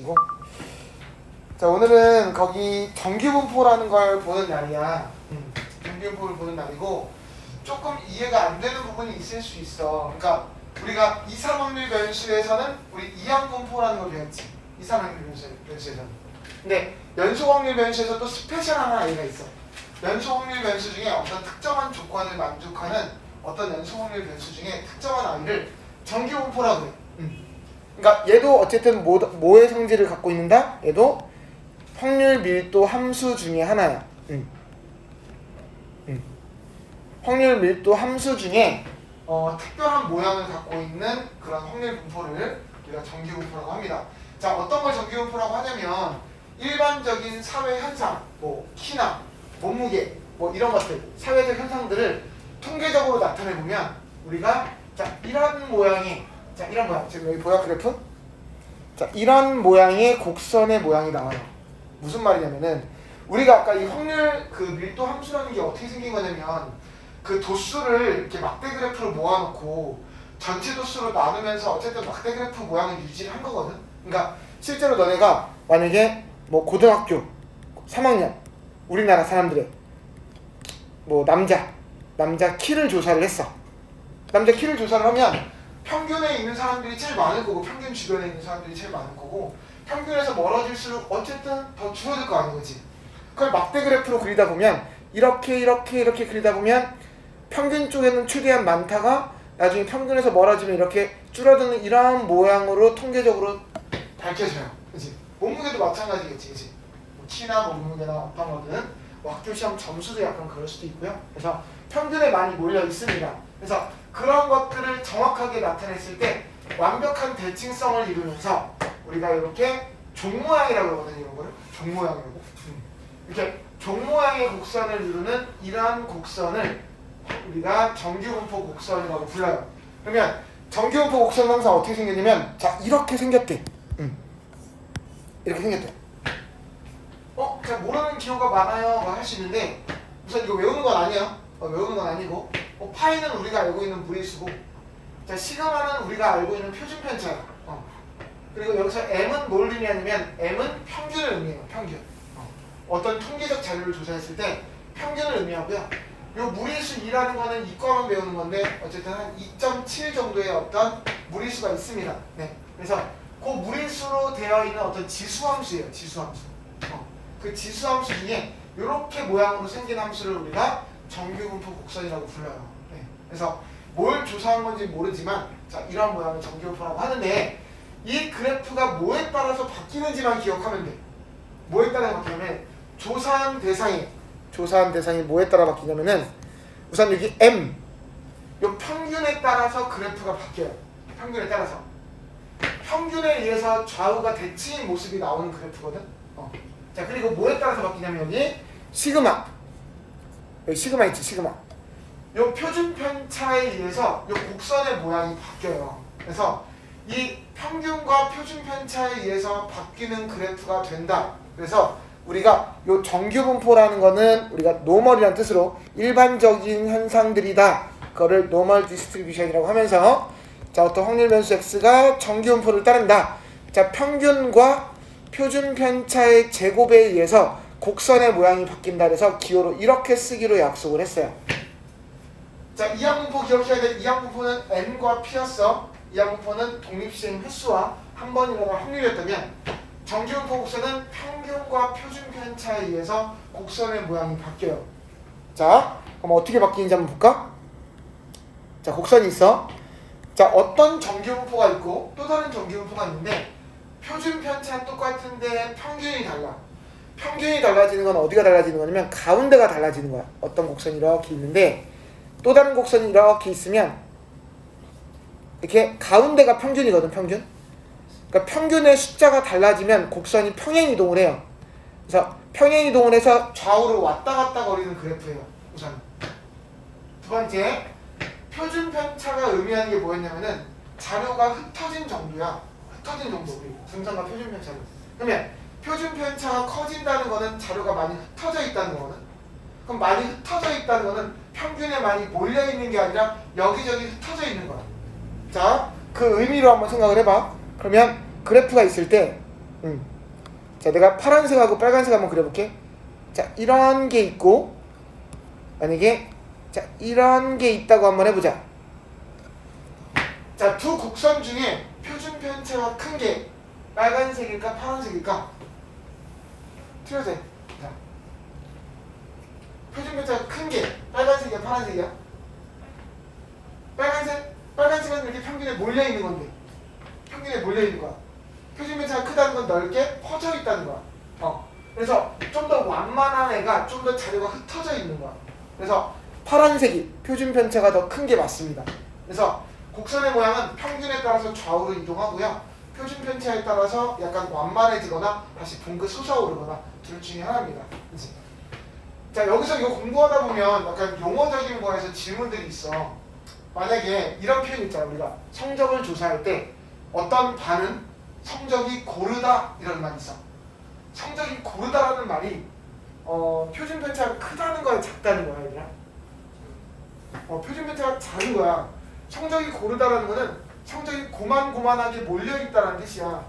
이거 자 오늘은 거기 정규분포라는 걸 보는 날이야. 음, 정규분포를 보는 날이고 조금 이해가 안 되는 부분이 있을 수 있어. 그러니까 우리가 이상확률 변수에서는 우리 이항분포라는 걸 배웠지. 이상확률 변수, 변수에서는. 근데 연소확률 변수에서 또 스페셜한 하나가 있어. 연소확률 변수 중에 어떤 특정한 조건을 만족하는 어떤 연소확률 변수 중에 특정한 아이를 정규분포라고 해. 음. 그러니까 얘도 어쨌든 뭐, 뭐의 성질을 갖고 있는다? 얘도 확률 밀도 함수 중에 하나야. 음. 음. 확률 밀도 함수 중에 어, 특별한 모양을 갖고 있는 그런 확률 분포를 우리가 정규 분포라고 합니다. 자, 어떤 걸 정규 분포라고 하냐면 일반적인 사회 현상, 뭐 키나 몸무게, 뭐 이런 것들, 사회적 현상들을 통계적으로 나타내 보면 우리가 자 이런 모양의 자 이런 모양 지금 여기 보여 그래프? 자 이런 모양의 곡선의 모양이 나와요. 무슨 말이냐면은 우리가 아까 이 확률 그 밀도 함수라는 게 어떻게 생긴 거냐면 그 도수를 이렇게 막대 그래프로 모아놓고 전체 도수로 나누면서 어쨌든 막대 그래프 모양을 유지를 한 거거든. 그러니까 실제로 너네가 만약에 뭐 고등학교 3학년 우리나라 사람들의 뭐 남자 남자 키를 조사를 했어. 남자 키를 조사를 하면 평균에 있는 사람들이 제일 많을 거고 평균 주변에 있는 사람들이 제일 많을 거고 평균에서 멀어질수록 어쨌든 더 줄어들 거 아닌 거지. 그걸 막대 그래프로 그리다 보면 이렇게 이렇게 이렇게 그리다 보면 평균 쪽에는 최대한 많다가 나중에 평균에서 멀어지면 이렇게 줄어드는 이러한 모양으로 통계적으로 밝혀져요. 그지? 몸무게도 마찬가지겠지, 그지? 뭐 키나 뭐 몸무게나 어떤 거든 뭐 학교 시험 점수도 약간 그럴 수도 있고요. 그래서 평균에 많이 몰려 있습니다. 그래서 그런 것들을 정확하게 나타냈을 때 완벽한 대칭성을 이루면서 우리가 이렇게 종 모양이라고 하거든요. 이런 거를 종 모양이라고. 음. 이렇게 종 모양의 곡선을 이루는 이러한 곡선을 우리가 정규분포 곡선이라고 불러요. 그러면 정규분포 곡선은 항상 어떻게 생겼냐면 자 이렇게 생겼대. 음. 이렇게 생겼대. 어, 잘 모르는 기호가 많아요. 할수 있는데 우선 이거 외우는 건 아니야. 어, 외우는 건 아니고 어, 파이는 우리가 알고 있는 무리수고 자 시그마는 우리가 알고 있는 표준 편차야. 어. 그리고 여기서 m은 뭘 의미하냐면 m은 평균을 의미해요. 평균. 어. 떤 통계적 자료를 조사했을 때 평균을 의미하고요. 요 무리수 2라는 거는 이과만 배우는 건데 어쨌든 한 2.7 정도의 어떤 무리수가 있습니다. 네. 그래서 그 무리수로 되어 있는 어떤 지수함수예요. 지수함수. 어. 그 지수함수 중에 이렇게 모양으로 생긴 함수를 우리가 정규분포 곡선이라고 불러요. 네. 그래서 뭘 조사한 건지 모르지만 자 이런 모양을 정규분포라고 하는데 이 그래프가 뭐에 따라서 바뀌는지만 기억하면 돼. 뭐에 따라 바뀌냐면 조사한 대상이 조사한 대상이 뭐에 따라 바뀌냐면은 우선 여기 M 요 평균에 따라서 그래프가 바뀌어요. 평균에 따라서 평균에 의해서 좌우가 대칭인 모습이 나오는 그래프거든. 어. 자 그리고 뭐에 따라서 바뀌냐면 여기 시그마 여기 시그마 있지 시그마. 요 표준 편차에 의해서 요 곡선의 모양이 바뀌어요. 그래서 이 평균과 표준 편차에 의해서 바뀌는 그래프가 된다. 그래서 우리가 요 정규 분포라는 거는 우리가 노멀이라는 뜻으로 일반적인 현상들이다. 그거를 노멀 디스트리뷰션이라고 하면서 자 어떤 확률 변수 x가 정규 분포를 따른다. 자 평균과 표준 편차의 제곱에 의해서 곡선의 모양이 바뀐다 그래서 기호로 이렇게 쓰기로 약속을 했어요. 자, 이항분포 기억해야 돼. 이항분포는 n과 p였어. 이항분포는 독립시행 횟수와 한 번이라는 확률이었다면 정규분포 곡선은 평균과 표준 편차에 의해서 곡선의 모양이 바뀌어요. 자, 그럼 어떻게 바뀌는지 한번 볼까? 자, 곡선이 있어. 자, 어떤 정규분포가 있고 또 다른 정규분포가 있는데 표준 편차는 똑같은데 평균이 달라. 평균이 달라지는 건 어디가 달라지는 거냐면 가운데가 달라지는 거야. 어떤 곡선이 이렇게 있는데 또 다른 곡선이 이렇게 있으면 이렇게 가운데가 평균이거든, 평균. 그러니까 평균의 숫자가 달라지면 곡선이 평행 이동을 해요. 그래서 평행 이동을 해서 좌우로 왔다 갔다 거리는 그래프예요. 우선. 두 번째, 표준 편차가 의미하는 게 뭐였냐면은 자료가 흩어진 정도야. 흩어진 정도. 등산과 표준 편차는. 그러면 표준 편차가 커진다는 거는 자료가 많이 흩어져 있다는 거거든. 그럼 많이 흩어져 있다는 거는 평균에 많이 몰려 있는 게 아니라 여기저기 흩어져 있는 거야. 자, 그 의미로 한번 생각을 해봐. 그러면 그래프가 있을 때 음. 자, 내가 파란색하고 빨간색 한번 그려볼게. 자, 이런 게 있고 만약에 자, 이런 게 있다고 한번 해보자. 자, 두 곡선 중에 표준 편차가 큰 게 빨간색일까 파란색일까? 틀려도 돼. 자, 표준 편차가 큰 게 빨간색이야 파란색이야? 빨간색? 빨간색은 이렇게 평균에 몰려 있는 건데 평균에 몰려 있는 거야. 표준 편차가 크다는 건 넓게 퍼져 있다는 거야. 어. 그래서 좀 더 완만한 애가 좀 더 자료가 흩어져 있는 거야. 그래서 파란색이 표준 편차가 더 큰 게 맞습니다. 그래서 곡선의 모양은 평균에 따라서 좌우로 이동하고요. 표준 편차에 따라서 약간 완만해지거나 다시 붕긋 솟아오르거나 둘 중에 하나입니다. 자 여기서 이거 공부하다 보면 약간 용어적인 거에서 질문들이 있어. 만약에 이런 표현 있잖아 우리가 성적을 조사할 때 어떤 반은 성적이 고르다 이런 말이 있어. 성적이 고르다라는 말이 어, 표준 편차가 크다는 거야 작다는 거야 얘들아? 어, 표준 편차가 작은 거야. 성적이 고르다라는 거는 성적이 고만고만하게 몰려있다라는 뜻이야.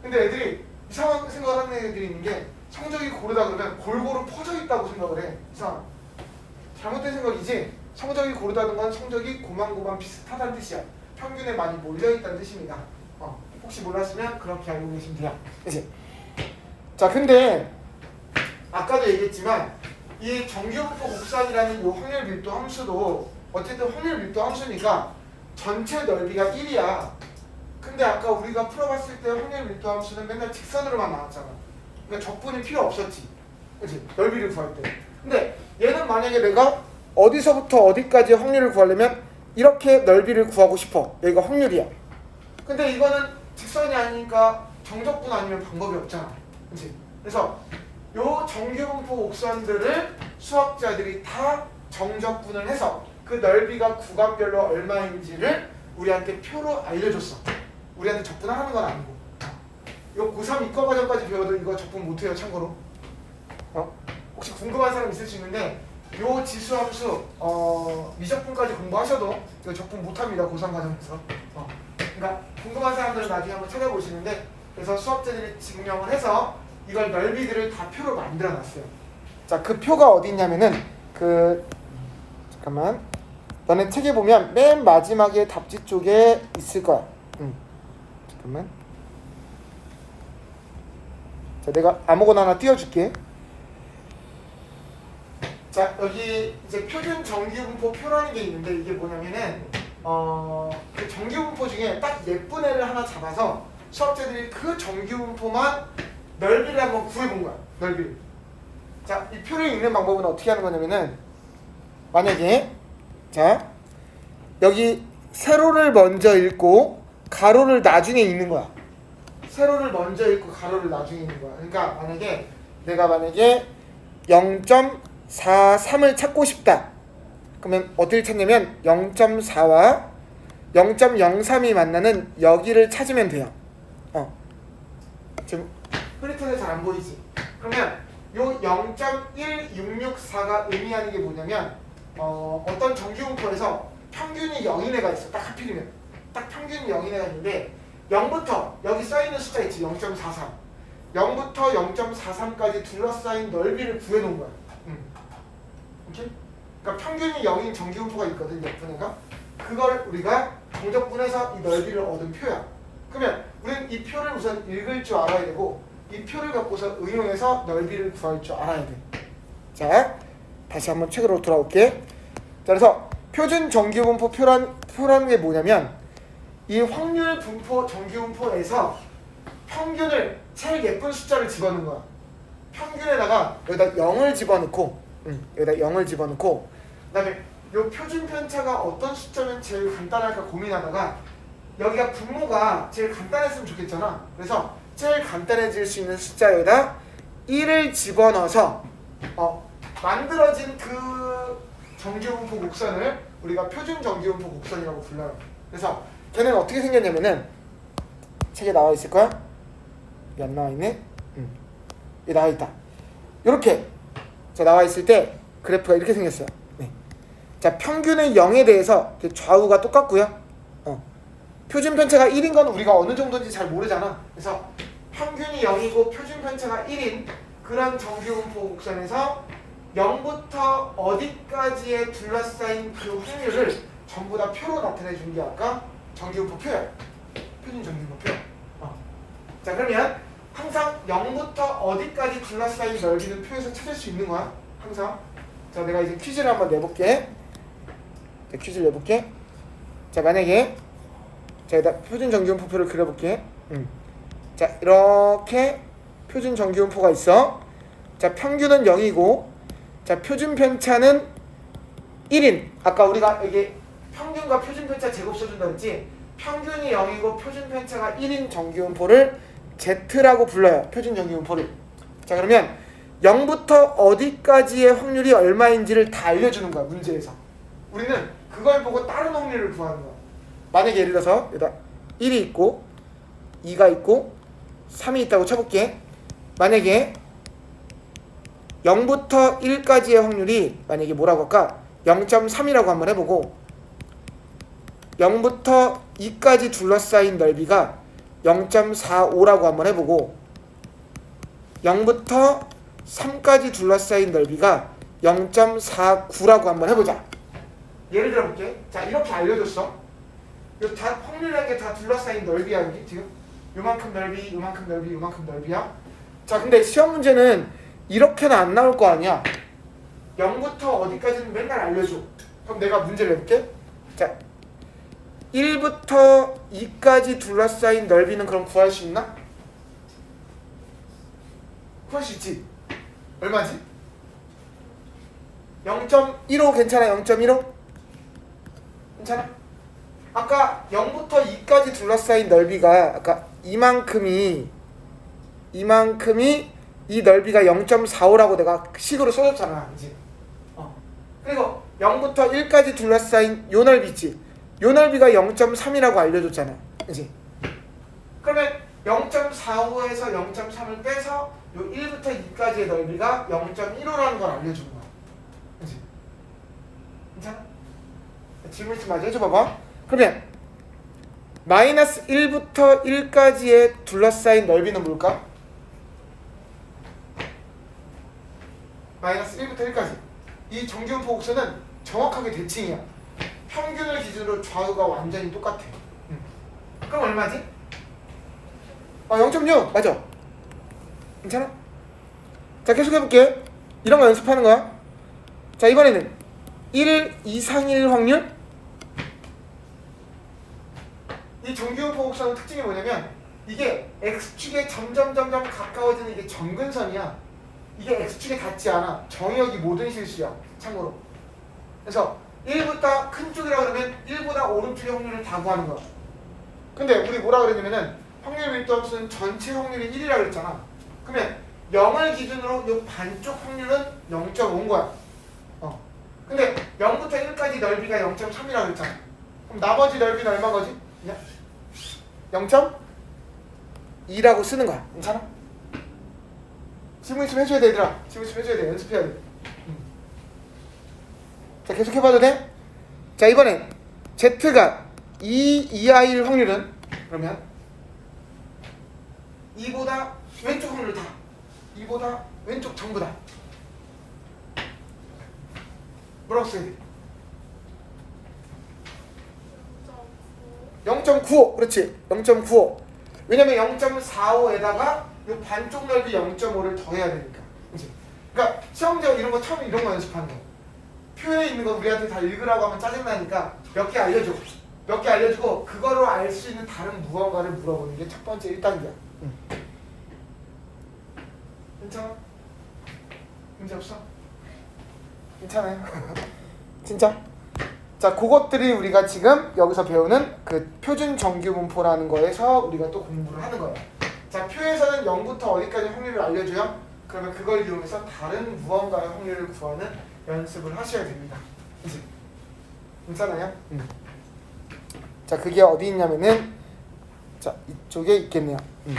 근데 애들이 이상한 생각을 하는 애들이 있는 게 성적이 고르다 그러면 골고루 퍼져 있다고 생각을 해. 이상. 잘못된 생각이지. 성적이 고르다는 건 성적이 고만고만 비슷하다는 뜻이야. 평균에 많이 몰려있다는 뜻입니다. 어, 혹시 몰랐으면 그렇게 알고 계시면 돼요. 그치? 자, 근데 아까도 얘기했지만 이 정규분포 곡선이라는 이 확률 밀도 함수도 어쨌든 확률 밀도 함수니까 전체 넓이가 1이야. 근데 아까 우리가 풀어봤을 때 확률 밀도 함수는 맨날 직선으로만 나왔잖아. 그러니까 적분이 필요 없었지. 그치? 넓이를 구할 때. 근데 얘는 만약에 내가 어디서부터 어디까지 확률을 구하려면 이렇게 넓이를 구하고 싶어. 여기가 확률이야. 근데 이거는 직선이 아니니까 정적분 아니면 방법이 없잖아. 그치? 그래서 요 정규분포 곡선들을 수학자들이 다 정적분을 해서 그 넓이가 구간별로 얼마인지를 우리한테 표로 알려줬어. 우리한테 적분하는 건 아니고. 요 고3 이과 과정까지 배워도 이거 적분 못해요 참고로. 어? 혹시 궁금한 사람 있을 수 있는데 요 지수 함수 어, 미적분까지 공부하셔도 이거 적분 못합니다 고3 과정에서. 어. 그러니까 궁금한 사람들은 나중에 한번 찾아보시는데 그래서 수학자들이 증명을 해서 이걸 넓이들을 다 표로 만들어 놨어요. 자, 그 표가 어디 있냐면은 그 잠깐만. 너네 책에 보면 맨 마지막에 답지 쪽에 있을 거야. 응. 잠깐만. 자, 내가 아무거나 하나 띄워줄게. 자, 여기 이제 표준 정규분포 표라는 게 있는데 이게 뭐냐면은 어, 그 정규분포 중에 딱 예쁜 애를 하나 잡아서 수학자들이 그 정규분포만 넓이를 한번 구해본 거야. 넓이를. 자, 이 표를 읽는 방법은 어떻게 하는 거냐면은 만약에 자 여기 세로를 먼저 읽고 가로를 나중에 읽는 거야. 세로를 먼저 읽고 가로를 나중에 읽는 거야. 그러니까 만약에 내가 만약에 0.43을 찾고 싶다. 그러면 어디를 찾냐면 0.4와 0.03이 만나는 여기를 찾으면 돼요. 어. 지금 흐릿해서 잘 안 보이지? 그러면 요 0.1664가 의미하는 게 뭐냐면 어, 어떤 정규분포에서 평균이 0인 애가 있어. 딱 하필이면. 딱 평균이 0인 애가 있는데 0부터 여기 써있는 숫자 있지. 0.43. 0부터 0.43까지 둘러싸인 넓이를 구해놓은 거야. 음. 오케이? 그러니까 평균이 0인 정규분포가 있거든. 애가. 그걸 우리가 정적분해서 이 넓이를 얻은 표야. 그러면 우리는 이 표를 우선 읽을 줄 알아야 되고 이 표를 갖고서 응용해서 넓이를 구할 줄 알아야 돼. 자, 다시 한번 책으로 돌아올게. 자, 그래서 표준 정규분포 표란 표라는 게 뭐냐면 이 확률 분포 정규분포에서 평균을 제일 예쁜 숫자를 집어넣는 거야. 평균에다가 여기다 0을 집어넣고, 응, 여기다 0을 집어넣고, 그다음에 요 표준 편차가 어떤 숫자면 제일 간단할까 고민하다가 여기가 분모가 제일 간단했으면 좋겠잖아. 그래서 제일 간단해질 수 있는 숫자에다 1을 집어넣어서 어, 만들어진 그 정규분포 곡선을 우리가 표준 정규분포 곡선이라고 불러요. 그래서 걔는 어떻게 생겼냐면은 책에 나와 있을 거야? 여기 안 나와 있네? 응. 여기 나와 있다. 이렇게 자 나와 있을 때 그래프가 이렇게 생겼어요. 네. 자 평균의 0에 대해서 좌우가 똑같고요. 어. 표준 편차가 1인 건 우리가 어느 정도인지 잘 모르잖아. 그래서 평균이 0이고 표준 편차가 1인 그런 정규분포 곡선에서 0부터 어디까지의 둘러싸인 그 확률을 전부 다 표로 나타내 준 게 아까 정규분포 표야. 표준 정규분포 표. 어. 자 그러면 항상 0부터 어디까지 둘러싸인 넓이는 표에서 찾을 수 있는 거야. 항상. 자 내가 이제 퀴즈를 한번 내볼게. 자, 퀴즈를 내볼게. 자 만약에 자 일단 표준 정규분포표를 그려볼게. 음. 자 이렇게 표준 정규분포가 있어. 자 평균은 0이고 자 표준 편차는 1인. 아까 우리가 여기 평균과 표준 편차 제곱 써준다 그랬지. 평균이 0이고 표준 편차가 1인 정규분포를 Z라고 불러요. 표준 정규분포를. 자 그러면 0부터 어디까지의 확률이 얼마인지를 다 알려주는 거야 문제에서. 우리는 그걸 보고 다른 확률을 구하는 거야. 만약에 예를 들어서 여기다 1이 있고 2가 있고 3이 있다고 쳐볼게. 만약에 0부터 1까지의 확률이 만약에 뭐라고 할까? 0.3이라고 한번 해보고 0부터 2까지 둘러싸인 넓이가 0.45라고 한번 해보고 0부터 3까지 둘러싸인 넓이가 0.49라고 한번 해보자. 예를 들어 볼게. 자 이렇게 알려줬어. 이거 다 확률이라는 게 다 둘러싸인 넓이야 여기 지금. 요만큼 넓이, 요만큼 넓이, 요만큼 넓이야. 자 근데 시험 문제는 이렇게는 안 나올 거 아니야. 0부터 어디까지는 맨날 알려줘. 그럼 내가 문제를 내볼게. 자 1부터 2까지 둘러싸인 넓이는 그럼 구할 수 있나? 구할 수 있지. 얼마지? 0.15 괜찮아? 0.15? 괜찮아? 아까 0부터 2까지 둘러싸인 넓이가 아까 이만큼이 이만큼이 이 넓이가 0.45라고 내가 식으로 써줬잖아, 그지? 어. 그리고 0부터 1까지 둘러싸인 요 넓이 있지? 요 넓이가 0.3이라고 알려줬잖아, 그지? 그러면 0.45에서 0.3을 빼서 요 1부터 2까지의 넓이가 0.15라는 걸 알려준 거야, 그지? 괜찮아? 질문 좀 마저 해줘봐봐. 그러면 마이너스 1부터 1까지의 둘러싸인 넓이는 뭘까? 마이너스 1부터 1까지. 이 정규분포 곡선은 정확하게 대칭이야. 평균을 기준으로 좌우가 완전히 똑같아. 음. 그럼 얼마지? 아, 0.6 맞아. 괜찮아? 자 계속 해볼게. 이런 거 연습하는 거야. 자 이번에는 1 이상일 확률 이 정규분포 곡선의 특징이 뭐냐면 이게 x축에 점점 점점 가까워지는 이게 점근선이야. 이게 x축에 닿지 않아. 정역이 모든 실수야. 참고로. 그래서 1부터 큰 쪽이라 그러면 1보다 오른쪽의 확률을 다 구하는 거야. 근데 우리 뭐라 그랬냐면은 확률 밀도함수는 전체 확률이 1이라 그랬잖아. 그러면 0을 기준으로 이 반쪽 확률은 0.5인 거야. 어. 근데 0부터 1까지 넓이가 0.3이라 그랬잖아. 그럼 나머지 넓이는 얼마 거지? 그냥 0.2라고 쓰는 거야. 괜찮아? 질문 있으면 해줘야 돼, 얘들아. 질문 있으면 해줘야 돼. 연습해야 돼. 음. 자, 계속 해봐도 돼? 자, 이번엔 Z가 2 이하일 확률은 그러면 2보다 왼쪽 확률 다. 2보다 왼쪽 전부 다. 뭐라고 써야 돼? 0.95 그렇지 0.95 왜냐면 0.45에다가 요 반쪽 넓이 0.5를 더해야 되니까 그치? 그러니까 시험 제가 이런 거 처음에 이런 거 연습하는 거 표에 있는 거 우리한테 다 읽으라고 하면 짜증나니까 몇 개 알려줘 몇 개 알려주고 그거로 알 수 있는 다른 무언가를 물어보는 게 첫 번째 1단계야 괜찮아? 문제 없어? 괜찮아요? 진짜? 자, 그것들이 우리가 지금 여기서 배우는 그 표준 정규분포라는 거에서 우리가 또 공부를 하는 거예요. 자, 표에서는 0부터 어디까지 확률을 알려줘요? 그러면 그걸 이용해서 다른 무언가의 확률을 구하는 연습을 하셔야 됩니다. 이제 괜찮아요? 음. 자, 그게 어디 있냐면은 자, 이쪽에 있겠네요. 음.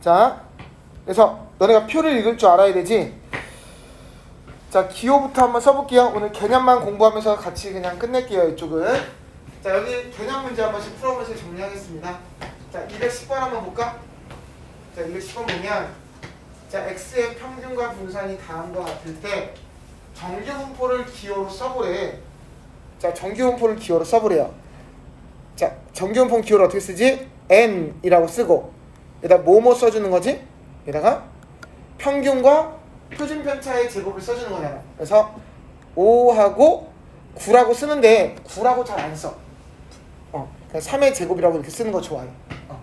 자, 그래서 너네가 표를 읽을 줄 알아야 되지. 자 기호부터 한번 써볼게요. 오늘 개념만 공부하면서 같이 그냥 끝낼게요. 이쪽은. 자 여기 개념 문제 한 번씩 풀어보면서 정리하겠습니다. 자, 210번 한번 볼까? 자, 210번 보면 자, x의 평균과 분산이 다음과 같을 때 정규 분포를 기호로 써보래. 자, 정규 분포를 기호로 써보래요. 자, 정규 분포 기호를 어떻게 쓰지? n이라고 쓰고 여기다 뭐뭐 써주는 거지? 여기다가 평균과 표준 편차의 제곱을 써주는 거잖아. 그래서 5하고 9라고 쓰는데 9라고 잘 안 써. 어, 그냥 3의 제곱이라고 이렇게 쓰는 거 좋아해. 어.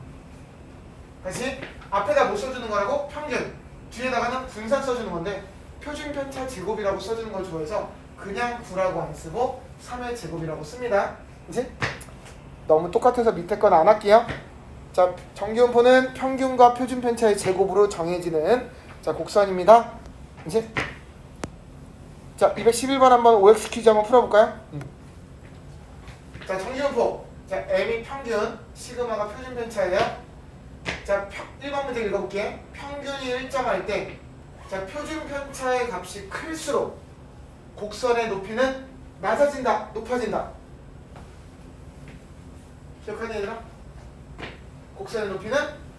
다시 앞에다 뭐 써주는 거라고? 평균. 뒤에다가는 분산 써주는 건데 표준 편차 제곱이라고 써주는 걸 좋아해서 그냥 9라고 안 쓰고 3의 제곱이라고 씁니다. 이제 너무 똑같아서 밑에 건 안 할게요. 자, 정규분포는 평균과 표준 편차의 제곱으로 정해지는 자 곡선입니다. 이제 자 211번 한번 OX 퀴즈 한번 풀어 볼까요? 자 정규분포 자 M이 평균 시그마가 표준 편차예요. 자 평, 1번 문제 읽어볼게. 평균이 일정할 때 자 표준 편차의 값이 클수록 곡선의 높이는 낮아진다, 높아진다. 기억하니 얘들아? 곡선의 높이는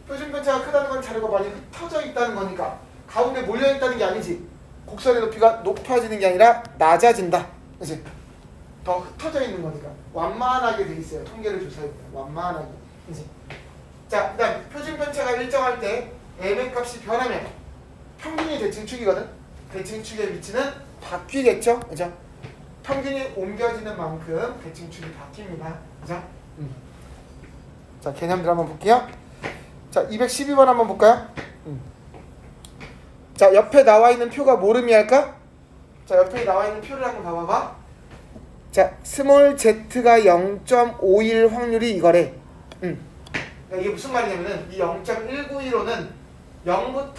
표준 편차가 크다는 건 자료가 많이 흩어져 있다는 거니까 가운데 몰려 있다는 게 아니지. 곡선의 높이가 높아지는 게 아니라 낮아진다. 그치? 더 흩어져 있는 거니까 완만하게 돼 있어요. 통계를 조사해 보면 완만하게. 그치? 자, 그 다음 표준 편차가 일정할 때 m의 값이 변하면 평균이 대칭축이거든. 대칭축의 위치는 바뀌겠죠, 그죠? 평균이 옮겨지는 만큼 대칭축이 바뀝니다, 그죠? 음. 자, 개념들 한번 볼게요. 자, 212번 한번 볼까요? 음. 자, 옆에 나와 있는 표가 뭐를 의미할까? 자, 옆에 나와 있는 표를 한번 봐봐봐. 자, 스몰 z가 0.51 확률이 이거래. 음. 그러니까 이게 무슨 말이냐면은 이 0.191호는 0부터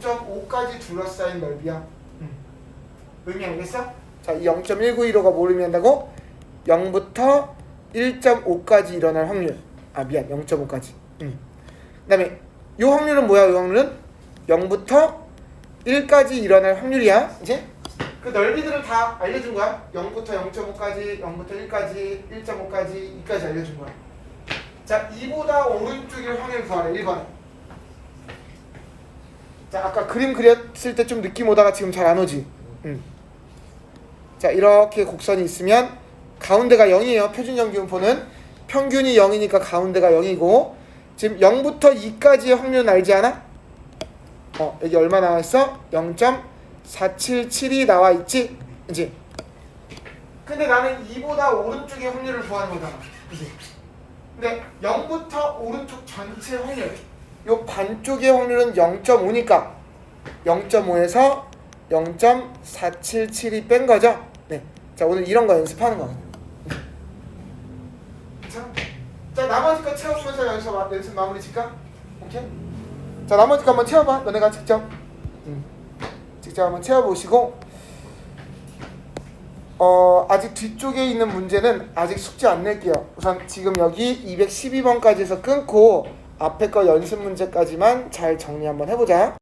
0.5까지 둘러싸인 넓이야. 음. 의미 알겠어? 자, 이 0.191호가 뭘 의미한다고? 0부터 1.5까지 일어날 확률. 아, 미안. 0.5까지. 음. 그다음에 이 확률은 뭐야? 이 확률은 0부터 1까지 일어날 확률이야. 이제 그 넓이들을 다 알려준 거야. 0부터 0.5까지, 0부터 1까지, 1.5까지, 2까지 알려준 거야. 자, 2보다 오른쪽일 확률 구하래. 1번에. 자, 아까 그림 그렸을 때 좀 느낌 오다가 지금 잘 안 오지. 음. 자, 이렇게 곡선이 있으면 가운데가 0이에요. 표준 정규분포는 평균이 0이니까 가운데가 0이고 지금 0부터 2까지의 확률은 알지 않아? 어, 여기 얼마 나와 있어? 0.477이 나와 있지? 이제 근데 나는 2보다 오른쪽의 확률을 구하는 거잖아. 그지? 근데 0부터 오른쪽 전체 확률 요 반쪽의 확률은 0.5니까 0.5에서 0.477이 뺀 거죠? 네. 자, 오늘 이런 거 연습하는 거. 자, 자 나머지 거 채워보면서 연습, 마- 연습 마무리 질까? 오케이? 자, 나머지 거 한번 채워봐. 너네가 직접. 음. 직접 한번 채워보시고 어, 아직 뒤쪽에 있는 문제는 아직 숙제 안 낼게요. 우선 지금 여기 212번까지 해서 끊고 앞에 거 연습 문제까지만 잘 정리 한번 해보자.